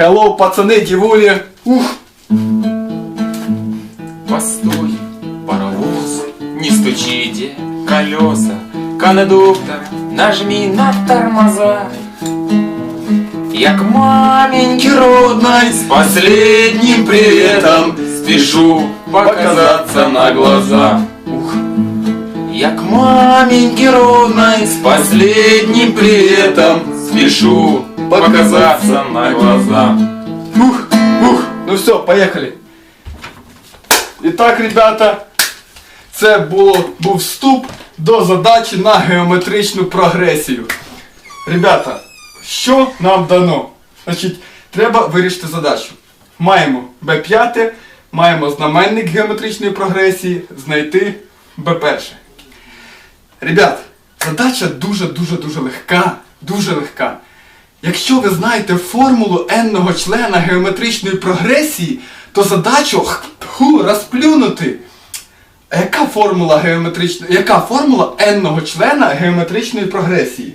Hello, пацани, дівулі. Ух. Постой, паровоз, не стучите колеса, кондуктор, нажми на тормоза. Я к маменьке родной с последним приветом спешу показаться на глаза. Ух. Я к маменьке родной с последним приветом спешу показаться на глаза. Ух, ух. Ну все, поїхали. І так, ребята, це було, був вступ до задачі на геометричну прогресію. Ребята, що нам дано? Значить, треба вирішити задачу. Маємо B5, маємо знаменник геометричної прогресії, знайти B1. Ребят, задача дуже-дуже-дуже легка. Дуже легка. Якщо ви знаєте формулу n-ного члена геометричної прогресії, то задачу ху, розплюнути. А яка формула геометричної, яка формула n-ного члена геометричної прогресії?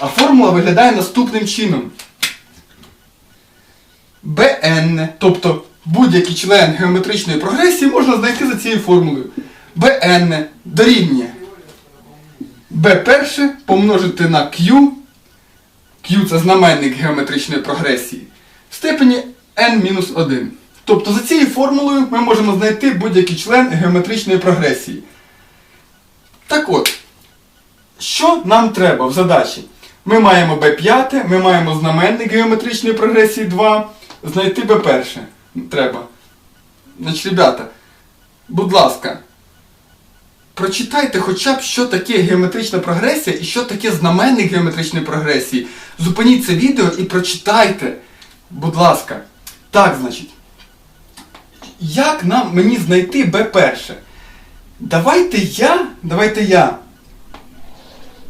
А формула виглядає наступним чином. Bn, тобто будь-який член геометричної прогресії можна знайти за цією формулою. Bn дорівнює b1 помножити на q, q це знаменник геометричної прогресії, в степені n-1. Тобто за цією формулою ми можемо знайти будь-який член геометричної прогресії. Так от, що нам треба в задачі? Ми маємо b5, ми маємо знаменник геометричної прогресії 2, знайти b1 треба. Значить, ребята, будь ласка, прочитайте хоча б, що таке геометрична прогресія і що таке знаменник геометричної прогресії. Зупиніть це відео і прочитайте. Будь ласка. Так, значить. Як нам мені знайти b1? Давайте я, давайте я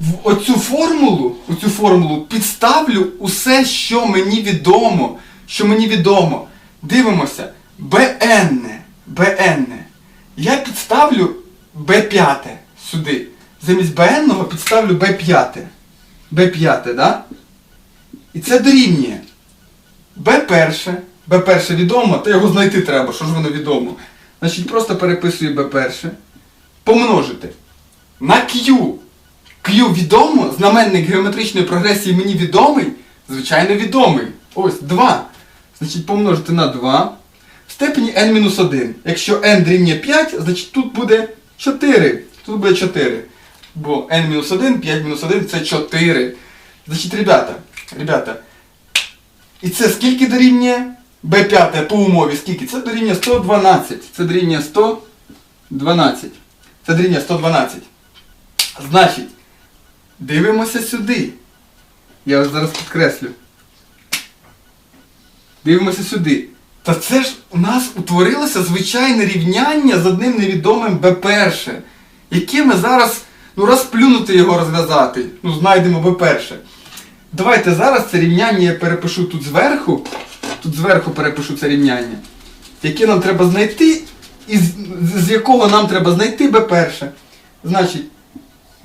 в оцю формулу, оцю формулу підставлю усе, що мені відомо. Що мені відомо. Дивимося. Bn. Bn. Я підставлю B5 сюди. Замість BN підставлю B5. B5, да? І це дорівнює. B1. B1 відомо, та його знайти треба, що ж воно відомо. Значить, просто переписую B1. Помножити. На Q. Q відомо, знаменник геометричної прогресії мені відомий. Звичайно, відомий. Ось 2. Значить, помножити на 2 в степені n-1. Якщо n дорівнює 5, значить тут буде 4. Тут буде 4. Бо n-1, 5-1 це 4. Значить, ребята, ребята, і це скільки дорівнює? B5 по умові скільки? Це дорівнює 112. Це дорівнює 112. Це дорівнює 112. Значить, дивимося сюди. Я ось зараз підкреслю. Дивимося сюди. Та це ж у нас утворилося звичайне рівняння з одним невідомим B1, яке ми зараз, ну розплюнути його розв'язати. Ну, знайдемо B1. Давайте зараз це рівняння я перепишу тут зверху. Тут зверху перепишу це рівняння. Яке нам треба знайти, і з, з якого нам треба знайти B1. Значить,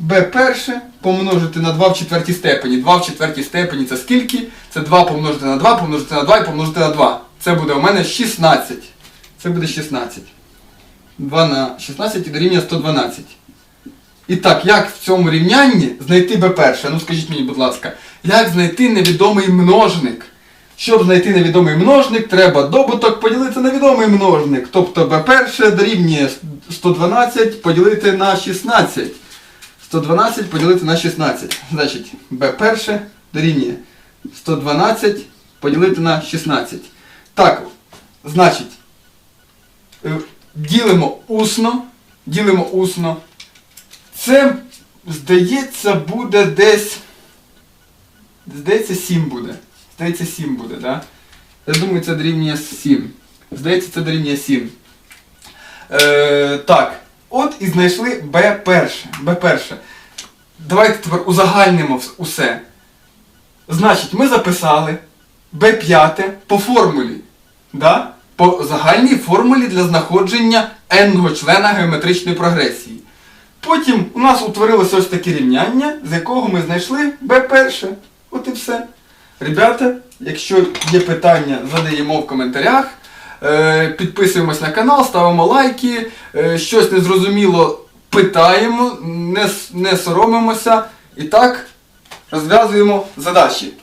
B1 помножити на 2 в четвертій степені. 2 в четвертій степені це скільки? Це 2 помножити на 2, помножити на 2 і помножити на 2. Це буде у мене 16. Це буде 16. 2 на 16 і дорівнює 112. І так, як в цьому рівнянні знайти B1? Ну скажіть мені, будь ласка, як знайти невідомий множник? Щоб знайти невідомий множник, треба добуток поділити на відомий множник. Тобто B1 дорівнює 112 поділити на 16. 112 поділити на 16. Значить, B1 дорівнює 112 поділити на 16. Так, значить, е, ділимо усно. Ділимо усно. Це, здається, буде десь. Здається, 7 буде. Здається, 7 буде, так? Да? Я думаю, це дорівнює 7. Здається, це дорівнює 7. Е, так. От і знайшли B1. B1. Давайте тепер узагальнимо усе. Значить, ми записали B5 по формулі. Да? По загальній формулі для знаходження n-го члена геометричної прогресії. Потім у нас утворилося ось таке рівняння, з якого ми знайшли B1. От і все. Ребята, Якщо є питання, задаємо в коментарях. Е, Підписуємось на канал, ставимо лайки. Е, Щось незрозуміло питаємо, не соромимося. І так розв'язуємо задачі.